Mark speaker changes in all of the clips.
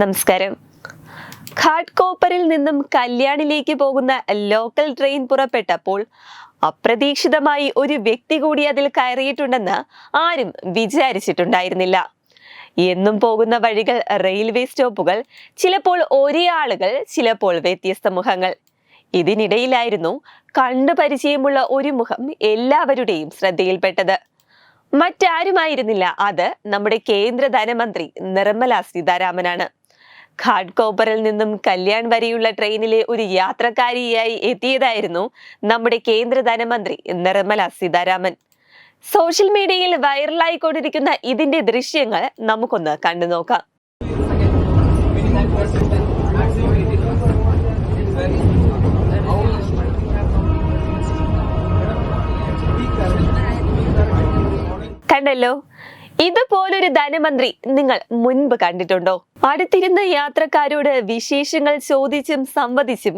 Speaker 1: നമസ്കാരം. ഘാട്ട്കോപ്പറിൽ നിന്നും കല്യാണിലേക്ക് പോകുന്ന ലോക്കൽ ട്രെയിൻ പുറപ്പെട്ടപ്പോൾ അപ്രതീക്ഷിതമായി ഒരു വ്യക്തി കൂടി അതിൽ കയറിയിട്ടുണ്ടെന്ന് ആരും വിചാരിച്ചിട്ടുണ്ടായിരുന്നില്ല. എന്നും പോകുന്ന വഴികൾ റെയിൽവേ സ്റ്റോപ്പുകൾ ചിലപ്പോൾ ഒരേ ആളുകൾ ചിലപ്പോൾ വ്യത്യസ്ത മുഖങ്ങൾ. ഇതിനിടയിലായിരുന്നു കണ്ടു പരിചയമുള്ള ഒരു മുഖം എല്ലാവരുടെയും ശ്രദ്ധയിൽപ്പെട്ടത്. മറ്റാരുമായിരുന്നില്ല. അത് നമ്മുടെ കേന്ദ്ര ധനമന്ത്രി നിർമ്മല സീതാരാമനാണ്. ഘാട്ട്കോപ്പറിൽ നിന്നും കല്യാൺ വരെയുള്ള ട്രെയിനിലെ ഒരു യാത്രക്കാരിയായി എത്തിയതായിരുന്നു നമ്മുടെ കേന്ദ്ര ധനമന്ത്രി നിർമ്മല സീതാരാമൻ. സോഷ്യൽ മീഡിയയിൽ വൈറലായിക്കൊണ്ടിരിക്കുന്ന ഇതിന്റെ ദൃശ്യങ്ങൾ നമുക്കൊന്ന് കണ്ടു നോക്കാം കണ്ടല്ലോ? ഇതുപോലൊരു ധനമന്ത്രി നിങ്ങൾ മുൻപ് കണ്ടിട്ടുണ്ടോ? അടുത്തിരുന്ന യാത്രക്കാരോട് വിശേഷങ്ങൾ ചോദിച്ചും സംവദിച്ചും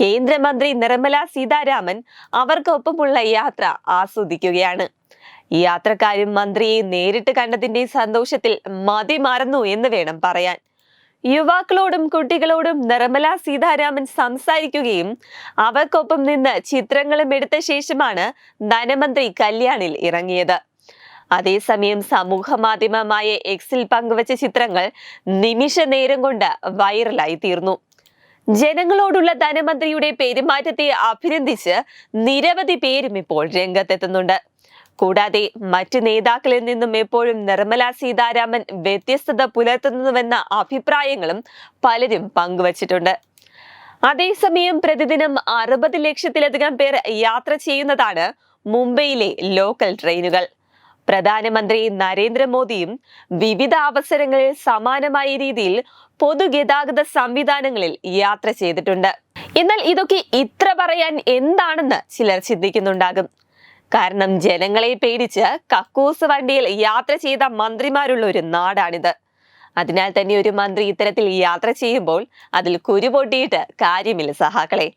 Speaker 1: കേന്ദ്രമന്ത്രി നിർമ്മല സീതാരാമൻ അവർക്കൊപ്പമുള്ള യാത്ര ആസ്വദിക്കുകയാണ്. യാത്രക്കാരും മന്ത്രിയെ നേരിട്ട് കണ്ടതിന്റെ സന്തോഷത്തിൽ മതിമറന്നു എന്ന് വേണം പറയാൻ. യുവാക്കളോടും കുട്ടികളോടും നിർമ്മല സീതാരാമൻ സംസാരിക്കുകയും അവർക്കൊപ്പം നിന്ന് ചിത്രങ്ങളും എടുത്ത ശേഷമാണ് ധനമന്ത്രി കല്യാണിൽ ഇറങ്ങിയത്. അതേസമയം സമൂഹ മാധ്യമമായ എക്സിൽ പങ്കുവച്ച ചിത്രങ്ങൾ നിമിഷ നേരം കൊണ്ട് വൈറലായി തീർന്നു ജനങ്ങളോടുള്ള ധനമന്ത്രിയുടെ പെരുമാറ്റത്തെ അഭിനന്ദിച്ച് നിരവധി പേരും ഇപ്പോൾ രംഗത്തെത്തുന്നുണ്ട്. കൂടാതെ മറ്റ് നേതാക്കളിൽ നിന്നും എപ്പോഴും നിർമ്മല സീതാരാമൻ വ്യത്യസ്തത പുലർത്തുന്നുവെന്ന അഭിപ്രായങ്ങളും പലരും പങ്കുവച്ചിട്ടുണ്ട്. അതേസമയം പ്രതിദിനം അറുപത് ലക്ഷത്തിലധികം പേർ യാത്ര ചെയ്യുന്നതാണ് മുംബൈയിലെ ലോക്കൽ ട്രെയിനുകൾ പ്രധാനമന്ത്രി നരേന്ദ്രമോദിയും വിവിധ അവസരങ്ങളിൽ സമാനമായ രീതിയിൽ പൊതുഗതാഗത സംവിധാനങ്ങളിൽ യാത്ര ചെയ്തിട്ടുണ്ട്. എന്നാൽ ഇതൊക്കെ ഇത്ര പറയാൻ എന്താണെന്ന് ചിലർ ചിന്തിക്കുന്നുണ്ടാകും. കാരണം ജനങ്ങളെ പേടിച്ച് കക്കൂസ് വണ്ടിയിൽ യാത്ര ചെയ്ത മന്ത്രിമാരുള്ള ഒരു നാടാണിത്. അതിനാൽ തന്നെ ഒരു മന്ത്രി ഇത്തരത്തിൽ യാത്ര ചെയ്യുമ്പോൾ അതിൽ കുരുപൊട്ടിയിട്ട് കാര്യമില്ല സഹാക്കളെ.